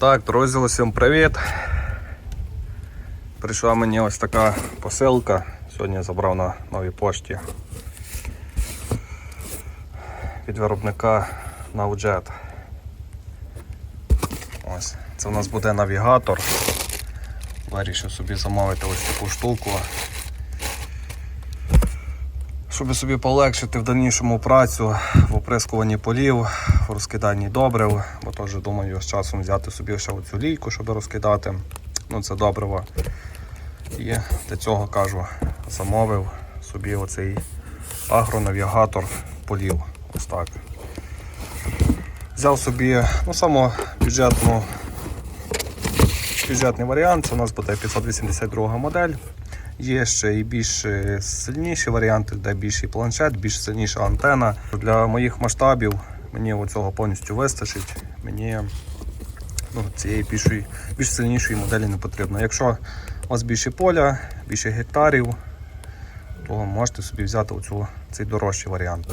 Так, друзі, усім привіт. Прийшла мені ось така посилка. Сьогодні я забрав на новій пошті від виробника Nowjet. Ось, це у нас буде навігатор. Вирішив собі замовити ось таку штуку. Щоб собі полегшити в дальнішому працю в оприскуванні полів, в розкиданні добрив, бо теж думаю з часом взяти собі ще оцю лійку, щоб розкидати. Ну це добриво. І для цього кажу, замовив собі оцей агронавігатор полів. Ось так. Взяв собі ну, бюджетний варіант, це у нас буде 582 модель. Є ще і більш е, сильніші варіанти, де більший планшет, більш сильніша антена. Для моїх масштабів мені цього повністю вистачить. Мені ну, цієї більшої, більш сильнішої моделі не потрібно. Якщо у вас більше поля, більше гектарів, то можете собі взяти оцю, цей дорожчий варіант.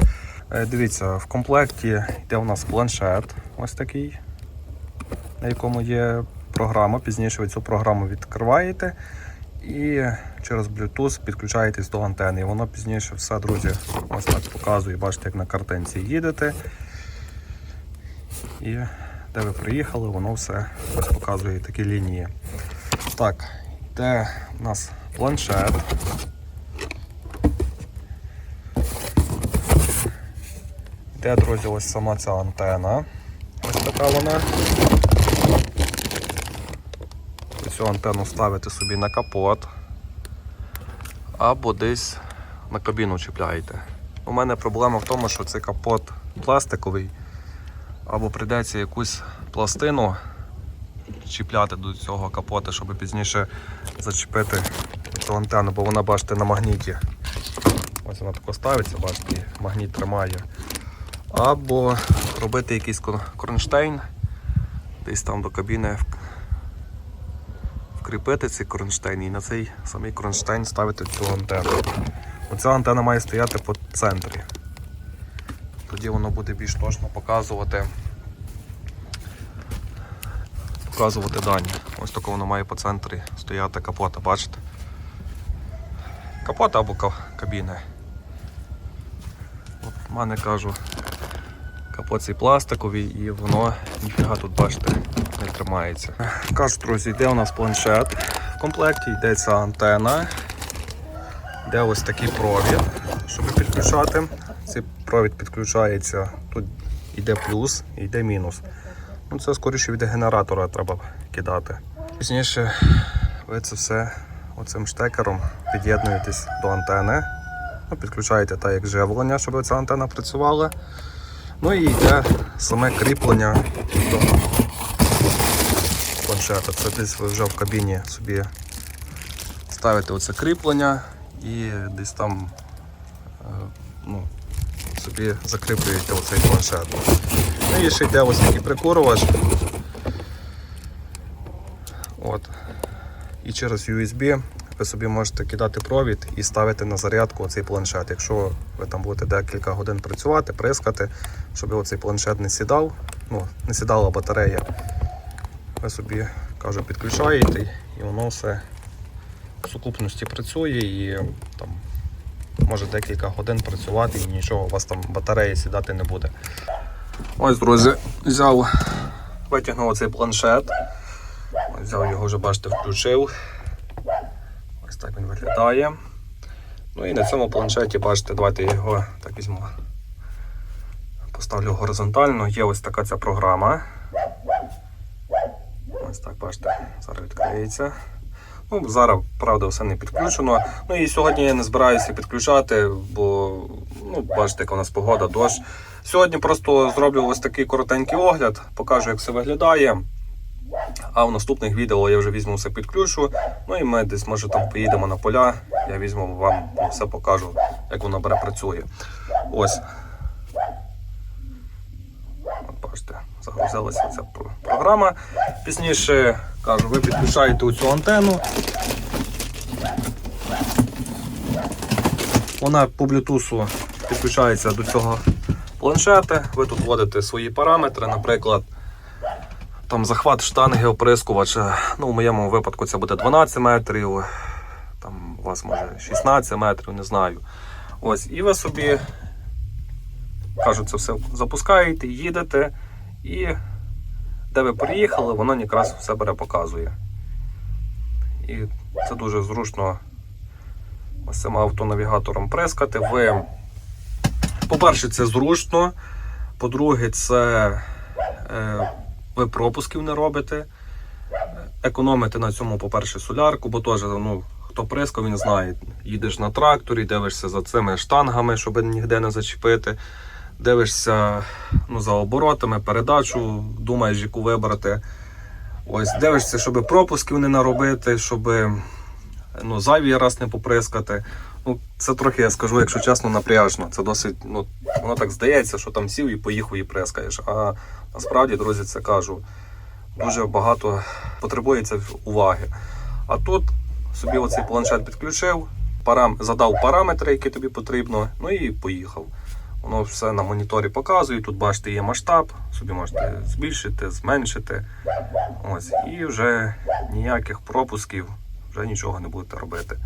Е, Дивіться, в комплекті йде у нас планшет ось такий, на якому є програма. Пізніше ви цю програму відкриваєте і через Bluetooth підключаєтесь до антени. І воно пізніше все, друзі, ось так показує. Бачите, як на картинці їдете. І де ви приїхали, воно все ось показує такі лінії. Так, йде у нас планшет. Йде, друзі, ось сама ця антена. Ось така вона. Цю антенну ставите собі на капот або десь на кабіну чіпляєте. У мене проблема в тому, що цей капот пластиковий, або прийдеться якусь пластину чіпляти до цього капота, щоб пізніше зачепити цю антенну, бо вона, бачите, на магніті. Ось вона тако ставиться, бачите, магніт тримає. Або робити якийсь кронштейн, десь там до кабіни вкріпити цей кронштейн і на цей самий кронштейн ставити цю антенну. Оця антенна має стояти по центрі. Тоді воно буде більш точно показувати, показувати дані. Ось тако воно має по центрі стояти капота, бачите? Капота або ка- кабіни. От в мене кажу, капот цей пластиковий і воно ніфіга тут, бачите, не тримається. Кажу, друзі, йде у нас планшет. В комплекті йде ця антена. Йде ось такий провід, щоб підключати. Цей провід підключається, тут йде плюс і йде мінус. Ну, Це скоріше від генератора треба кидати. Пізніше ви це все оцим штекером під'єднуєтесь до антени. Ну, підключаєте так як живлення, щоб ця антена працювала. Ну і йде саме кріплення до планшета. Це десь ви вже в кабіні собі ставите оце кріплення і десь там е, ну, собі закріплюєте оцей планшет. Ну і ще йде ось такий прикурювач. От. І через USB ви собі можете кидати провід і ставити на зарядку оцей планшет. Якщо ви там будете декілька годин працювати, прискати, щоб оцей планшет не сідав, ну, не сідала батарея, ви собі кажу, підключаєте і воно все в сукупності працює і там може декілька годин працювати і нічого, у вас там батарея сідати не буде. Ось, друзі, взяв, витягнув цей планшет. Взяв його вже, бачите, включив. Ось так він виглядає. Ну і на цьому планшеті, бачите, давайте я його так візьму. Поставлю горизонтально. Є ось така ця програма. Ось так, бачите, зараз відкриється. Ну, зараз, правда, все не підключено. Ну і сьогодні я не збираюся підключати, бо ну, бачите, яка у нас погода, дощ. Сьогодні просто зроблю ось такий коротенький огляд, покажу, як все виглядає. А в наступних відео я вже візьму все підключу. Ну і ми десь може там поїдемо на поля. Я візьму вам все покажу, як воно бере працює. Ось. От бачите, загрузилася ця програма. Пізніше кажу, ви підключаєте цю антенну. Вона по Bluetooth підключається до цього планшета. Ви тут вводите свої параметри, наприклад, Там захват штанги оприскувача. Ну, в моєму випадку це буде 12 метрів. Там у вас може 16 метрів, не знаю. Ось, і ви собі кажуть, це все запускаєте, їдете, і де ви приїхали, воно якраз все бере показує. І це дуже зручно ось цим автонавігатором прескати. Ви, по-перше, це зручно. По-друге, це е, ви пропусків не робите. Економите на цьому, по-перше, солярку, бо теж, ну, хто прискав, він знає. Їдеш на тракторі, дивишся за цими штангами, щоб ніде не зачепити. Дивишся ну, за оборотами, передачу, думаєш, яку вибрати. Ось дивишся, щоб пропусків не наробити, щоб ну, зайвий раз не поприскати. Ну, це трохи, я скажу, якщо чесно, напряжно. Це досить, ну, воно так здається, що там сів і поїхав і прискаєш. А насправді, друзі, це кажу, дуже багато потребується уваги. А тут собі оцей планшет підключив, парам... задав параметри, які тобі потрібно, ну і поїхав. Воно все на моніторі показує. Тут бачите, є масштаб, собі можете збільшити, зменшити. Ось, і вже ніяких пропусків, вже нічого не будете робити.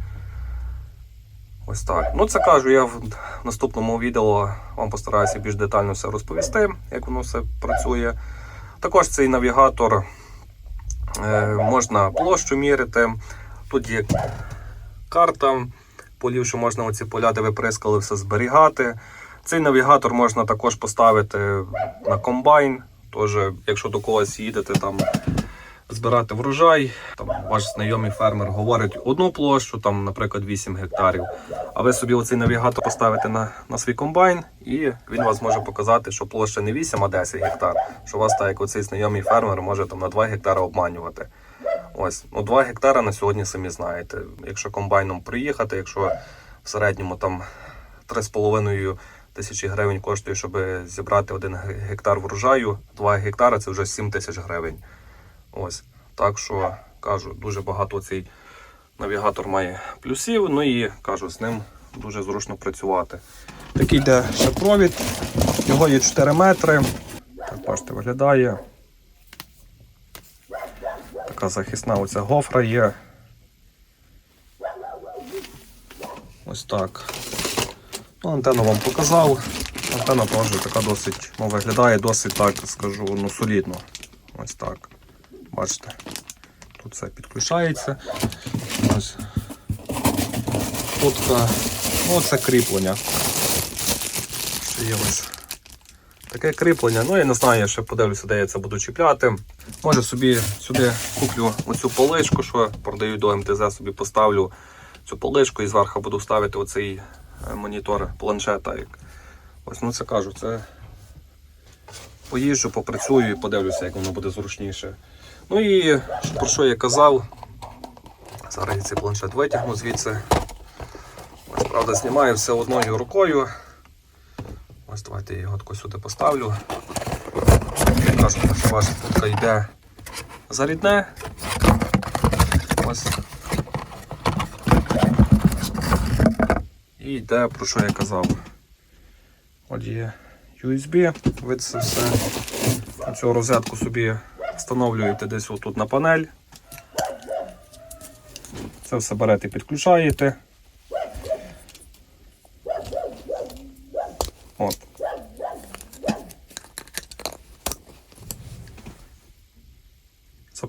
Ось так. Ну, це кажу, я в наступному відео вам постараюся більш детально все розповісти, як воно все працює. Також цей навігатор е, можна площу міряти. Тут є карта полів, що можна оці поля, де ви прискали, все зберігати. Цей навігатор можна також поставити на комбайн. Тож, якщо до когось їдете там збирати врожай, там ваш знайомий фермер говорить одну площу, там, наприклад, 8 гектарів. А ви собі оцей навігатор поставите на, на свій комбайн, і він вас може показати, що площа не 8, а 10 гектар. Що вас так, як оцей знайомий фермер може там на 2 гектари обманювати. Ось, ну 2 гектара на сьогодні самі знаєте. Якщо комбайном приїхати, якщо в середньому там 3,5 тисячі гривень коштує, щоб зібрати 1 гектар врожаю, 2 гектара це вже 7 тисяч гривень. Ось. Так що кажу, дуже багато цей навігатор має плюсів, ну і кажу, з ним дуже зручно працювати. Такий йде ще провід, його є 4 метри. Так, бачите, виглядає. Така захисна оця гофра є. Ось так. Ну, антенну вам показав. Антенна теж така досить, ну, виглядає досить так, скажу, ну, солідно. Ось так. Бачите, тут все підключається. Ось. Фотка. Ну, це кріплення. Ще є ось таке кріплення. Ну, я не знаю, я ще подивлюся, де я це буду чіпляти. Може собі сюди куплю оцю поличку, що продаю до МТЗ, собі поставлю цю поличку і зверху буду ставити оцей е, монітор планшета. Ось, ну це кажу, це поїжджу, попрацюю і подивлюся, як воно буде зручніше. Ну і про що я казав, зараз я цей планшет витягну звідси. Ось, правда, знімаю все одною рукою. Ось давайте я його тако сюди поставлю. Кажу, що ваша фотка йде зарідне. Ось. І йде, про що я казав. От є USB, ви це все. Цю розетку собі встановлюєте десь отут на панель. Це все берете, підключаєте.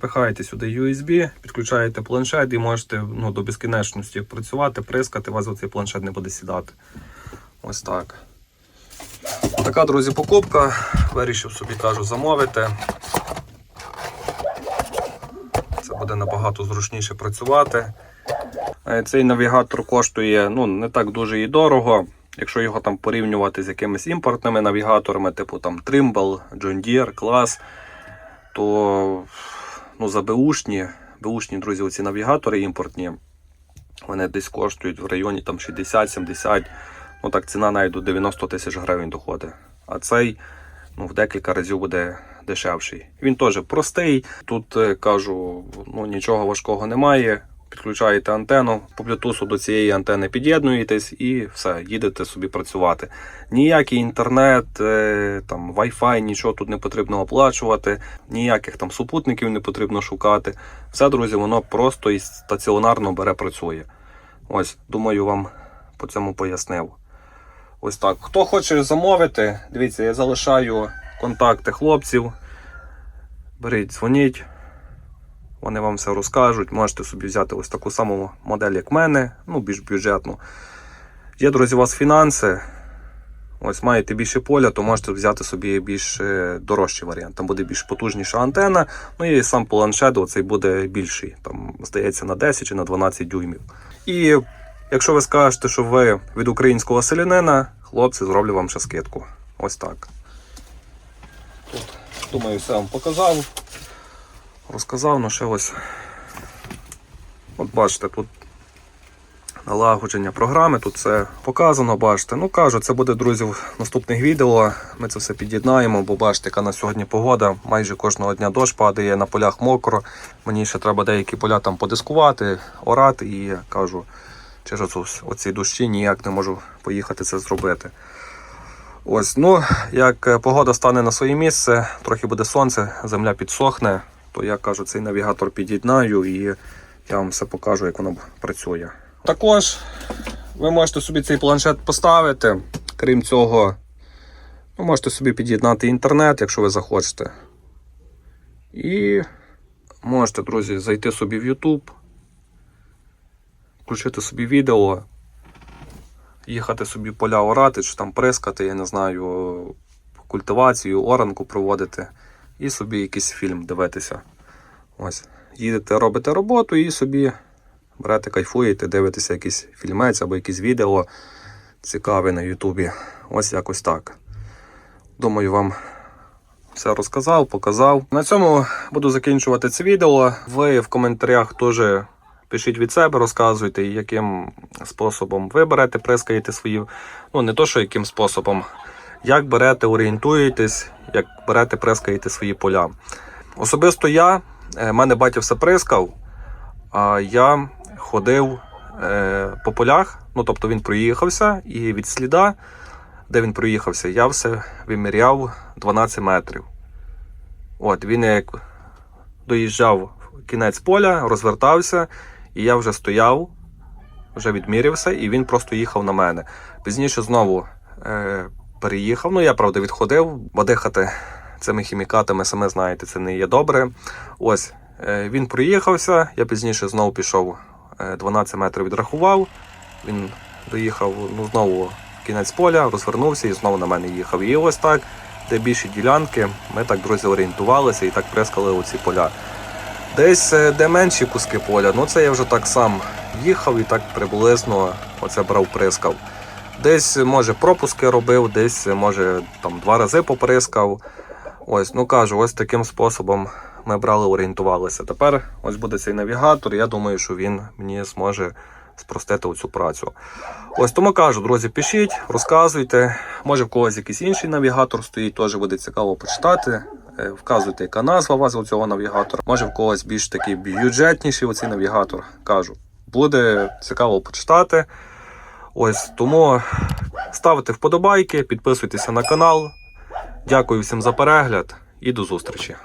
Запихаєте сюди USB, підключаєте планшет і можете ну, до безкінечності працювати, прискати, у вас оцей планшет не буде сідати. Ось так. Така, друзі, покупка. Вирішив собі кажу замовити. Це буде набагато зручніше працювати. Е, Цей навігатор коштує ну, не так дуже і дорого. Якщо його там порівнювати з якимись імпортними навігаторами, типу там Trimble, John Deere, Class, то ну, за Бушні, Бушні, друзі, оці навігатори імпортні, вони десь коштують в районі там 60-70, ну так ціна навіть до 90 тисяч гривень доходить. А цей ну, в декілька разів буде дешевший. Він теж простий. Тут е, кажу, ну нічого важкого немає. Підключаєте антенну, по Bluetooth до цієї антени під'єднуєтесь і все, їдете собі працювати. Ніякий інтернет, е, там Wi-Fi, нічого тут не потрібно оплачувати, ніяких там супутників не потрібно шукати. Все, друзі, воно просто і стаціонарно бере працює. Ось, думаю, вам по цьому пояснив. Ось так. Хто хоче замовити, дивіться, я залишаю контакти хлопців. Беріть, дзвоніть. Вони вам все розкажуть. Можете собі взяти ось таку саму модель, як мене, ну, більш бюджетну. Є, друзі, у вас фінанси. Ось маєте більше поля, то можете взяти собі більш е, дорожчий варіант. Там буде більш потужніша антенна. Ну і сам планшет оцей буде більший. Там, здається, на 10 чи на 12 дюймів. І якщо ви скажете, що ви від українського селянина, хлопці зроблю вам ще скидку. Ось так. Тут, думаю, все вам показав. Розказав, ну ще ось. От бачите, тут налагодження програми, тут все показано, бачите. Ну кажу, це буде, друзі, в наступних відео. Ми це все під'єднаємо, бо бачите, яка на сьогодні погода. Майже кожного дня дощ падає, на полях мокро. Мені ще треба деякі поля там подискувати, орати, і кажу, через оц- оці дощі ніяк не можу поїхати це зробити. Ось, ну, як е, погода стане на своє місце, трохи буде сонце, земля підсохне, то я кажу, цей навігатор під'єднаю і я вам все покажу, як воно працює. Також ви можете собі цей планшет поставити. Крім цього, ви можете собі під'єднати інтернет, якщо ви захочете. І можете, друзі, зайти собі в YouTube, включити собі відео, їхати собі поля орати, чи там прискати, я не знаю, культивацію, оранку проводити, і собі якийсь фільм дивитися. Ось. Їдете, робите роботу і собі берете, кайфуєте, дивитеся якийсь фільмець або якісь відео цікаве на Ютубі. Ось якось так. Думаю, вам все розказав, показав. На цьому буду закінчувати це відео. Ви в коментарях теж пишіть від себе, розказуйте, яким способом ви берете, прискаєте свої. Ну, не то, що яким способом. Як берете, орієнтуєтесь, як берете, прискаєте свої поля. Особисто я, е, мене батя все прискав, а я ходив е, по полях. Ну, тобто він проїхався, і від сліда, де він проїхався, я все виміряв 12 метрів. От, він як доїжджав в кінець поля, розвертався, і я вже стояв, вже відмірявся, і він просто їхав на мене. Пізніше знову е, переїхав. Ну, я правда відходив, бо дихати цими хімікатами, саме знаєте, це не є добре. Ось е, він проїхався, я пізніше знову пішов е, 12 метрів відрахував. Він доїхав ну, знову в кінець поля, розвернувся і знову на мене їхав. І ось так, де більші ділянки, ми так, друзі, орієнтувалися і так прискали оці поля. Десь е, де менші куски поля, ну це я вже так сам їхав і так приблизно оце брав прискав. Десь, може, пропуски робив, десь, може, там два рази поприскав. Ось, ну кажу, ось таким способом ми брали, орієнтувалися. Тепер ось буде цей навігатор. Я думаю, що він мені зможе спростити оцю працю. Ось тому кажу, друзі, пишіть, розказуйте. Може в когось якийсь інший навігатор стоїть, теж буде цікаво почитати. Е, Вказуйте, яка назва у вас у цього навігатора. Може в когось більш такий бюджетніший оцей навігатор. Кажу, буде цікаво почитати. Ось тому ставте вподобайки, підписуйтеся на канал. Дякую всім за перегляд і до зустрічі.